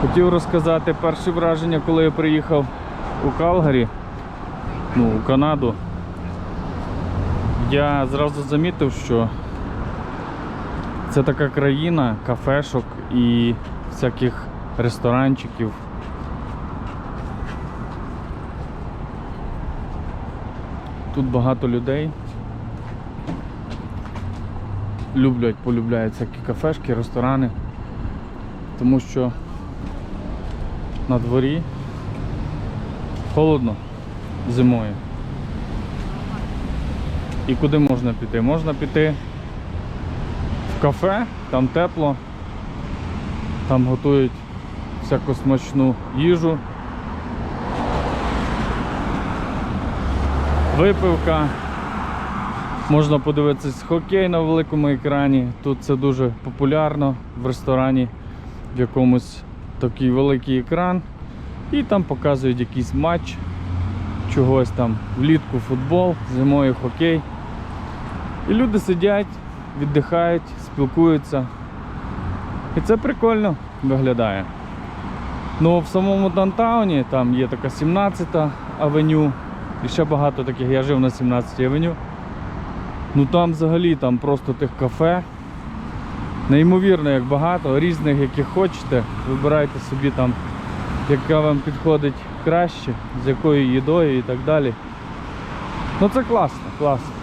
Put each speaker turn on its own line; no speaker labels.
Хотів розказати перше враження, коли я приїхав у Калгарі, ну, у Канаду. Я зразу замітив, що це така країна кафешок і всяких ресторанчиків. Тут багато людей. Люблять, полюбляють всякі кафешки, ресторани. Тому що на дворі холодно зимою. І куди можна піти? Можна піти в кафе, там тепло, там готують всяку смачну їжу. Випивка. Можна подивитися хокей на великому екрані. Тут це дуже популярно в ресторані, в якомусь такий великий екран. І там показують якийсь матч чогось там. Влітку футбол, зимою хокей. І люди сидять, віддихають, спілкуються. І це прикольно виглядає. Ну, в самому Дантауні там є така 17-та авеню. І ще багато таких. Я жив на 17-й авеню. Ну там взагалі там просто тих кафе. Неймовірно, як багато, різних, яких хочете. Вибирайте собі там, яка вам підходить краще, з якою їдою і так далі. Ну це класно, класно.